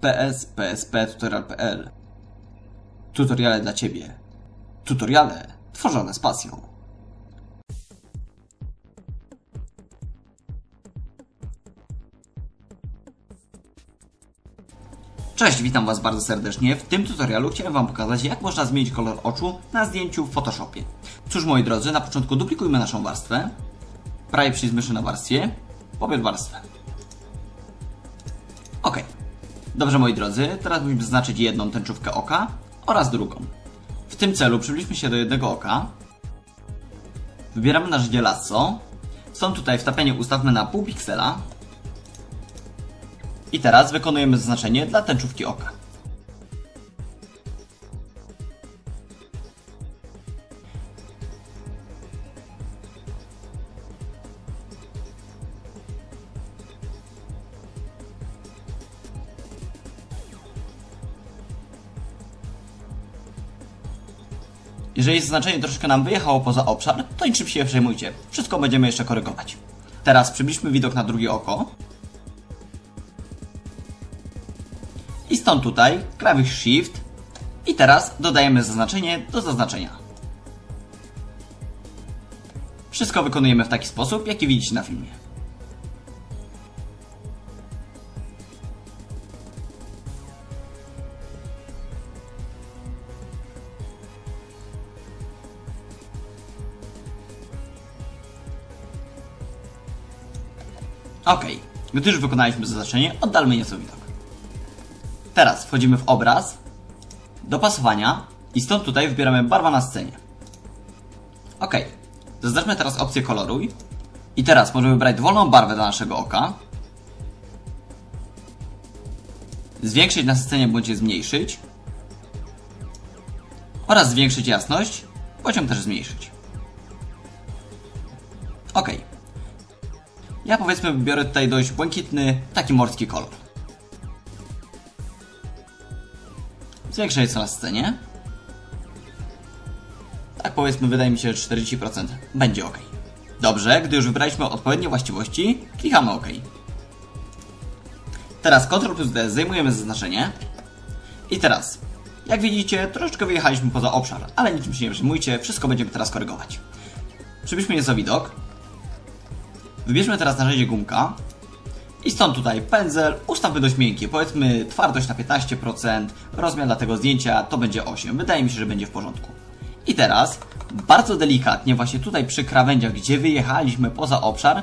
pspsptutorial.pl Tutoriale dla Ciebie. Tutoriale tworzone z pasją. Cześć, witam Was bardzo serdecznie. W tym tutorialu chciałem Wam pokazać, jak można zmienić kolor oczu na zdjęciu w Photoshopie. Cóż, moi drodzy, na początku duplikujmy naszą warstwę. Prawie przycisk myszy na warstwie. Pobier warstwę. Dobrze, moi drodzy, teraz musimy zaznaczyć jedną tęczówkę oka oraz drugą. W tym celu przybliżmy się do jednego oka. Wybieramy narzędzie lasso. Stąd tutaj wtapienie ustawmy na pół piksela. I teraz wykonujemy zaznaczenie dla tęczówki oka. Jeżeli zaznaczenie troszkę nam wyjechało poza obszar, to niczym się nie przejmujcie. Wszystko będziemy jeszcze korygować. Teraz przybliżmy widok na drugie oko. I stąd tutaj klawisz Shift i teraz dodajemy zaznaczenie do zaznaczenia. Wszystko wykonujemy w taki sposób, jaki widzicie na filmie. Ok, gdy już wykonaliśmy zaznaczenie, oddalmy nieco widok. Teraz wchodzimy w obraz, dopasowania i stąd tutaj wybieramy barwa na scenie. Ok, zaznaczmy teraz opcję koloruj i teraz możemy wybrać dowolną barwę dla naszego oka, zwiększyć na scenie bądź je zmniejszyć oraz zwiększyć jasność, poziom też zmniejszyć. Ok. Ja powiedzmy wybiorę tutaj dość błękitny, taki morski kolor. Zwiększę nieco na scenie. Tak powiedzmy, wydaje mi się, że 40% będzie ok. Dobrze, gdy już wybraliśmy odpowiednie właściwości, klikamy OK. Teraz Ctrl plus D zdejmujemy zaznaczenie. I teraz, jak widzicie, troszeczkę wyjechaliśmy poza obszar, ale niczym się nie przejmujcie, wszystko będziemy teraz korygować. Przybliżmy nieco widok. Wybierzmy teraz narzędzie gumka. I stąd tutaj pędzel, ustawmy dość miękkie, powiedzmy twardość na 15%, rozmiar dla tego zdjęcia to będzie 8, wydaje mi się, że będzie w porządku. I teraz, bardzo delikatnie, właśnie tutaj przy krawędziach, gdzie wyjechaliśmy poza obszar,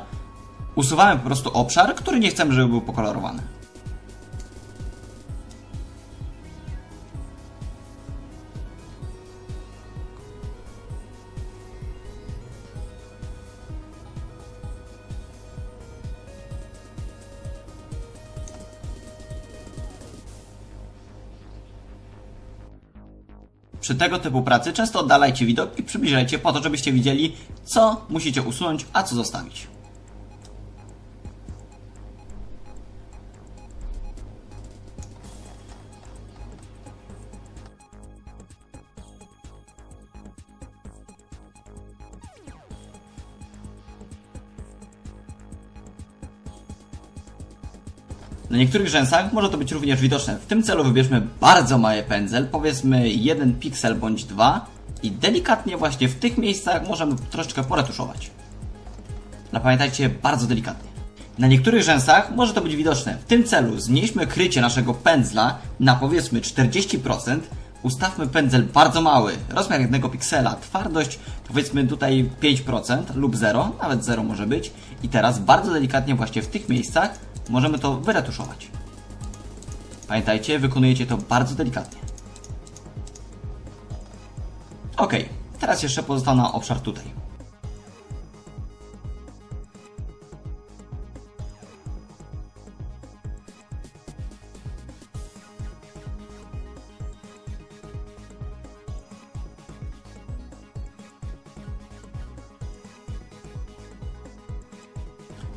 usuwamy po prostu obszar, który nie chcemy, żeby był pokolorowany. Przy tego typu pracy często oddalajcie widok i przybliżajcie po to, żebyście widzieli, co musicie usunąć, a co zostawić. Na niektórych rzęsach może to być również widoczne. W tym celu wybierzmy bardzo mały pędzel, powiedzmy 1 piksel bądź 2 i delikatnie właśnie w tych miejscach możemy troszeczkę poretuszować. Ale pamiętajcie, bardzo delikatnie. Na niektórych rzęsach może to być widoczne. W tym celu zmniejszmy krycie naszego pędzla na powiedzmy 40%, ustawmy pędzel bardzo mały, rozmiar jednego piksela, twardość powiedzmy tutaj 5% lub 0, nawet 0 może być i teraz bardzo delikatnie właśnie w tych miejscach możemy to wyretuszować. Pamiętajcie, wykonujecie to bardzo delikatnie. Ok, teraz jeszcze pozostał nam obszar tutaj.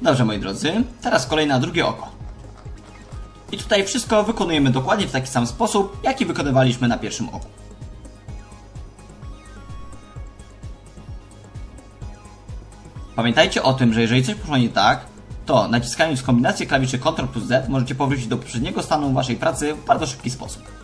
Dobrze, moi drodzy, teraz kolej na drugie oko. I tutaj wszystko wykonujemy dokładnie w taki sam sposób, jaki wykonywaliśmy na pierwszym oku. Pamiętajcie o tym, że jeżeli coś poszło nie tak, to naciskając kombinację klawiszy Ctrl plus Z możecie powrócić do poprzedniego stanu waszej pracy w bardzo szybki sposób.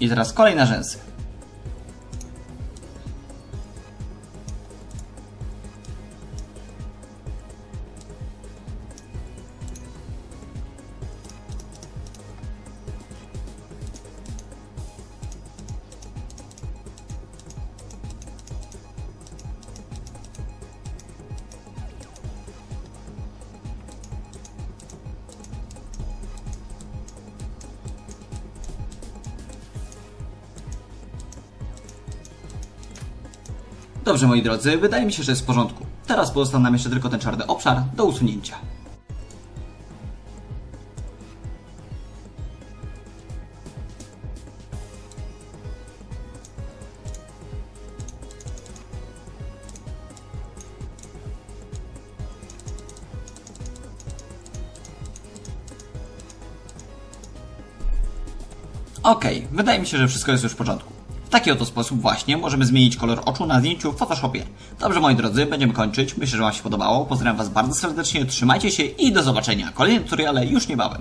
I teraz kolejne rzęsy. Dobrze moi drodzy, wydaje mi się, że jest w porządku. Teraz pozostał nam jeszcze tylko ten czarny obszar do usunięcia. Okej, wydaje mi się, że wszystko jest już w porządku. W taki oto sposób właśnie możemy zmienić kolor oczu na zdjęciu w Photoshopie. Dobrze moi drodzy, będziemy kończyć. Myślę, że Wam się podobało. Pozdrawiam Was bardzo serdecznie, trzymajcie się i do zobaczenia. Kolejne tutoriale już niebawem.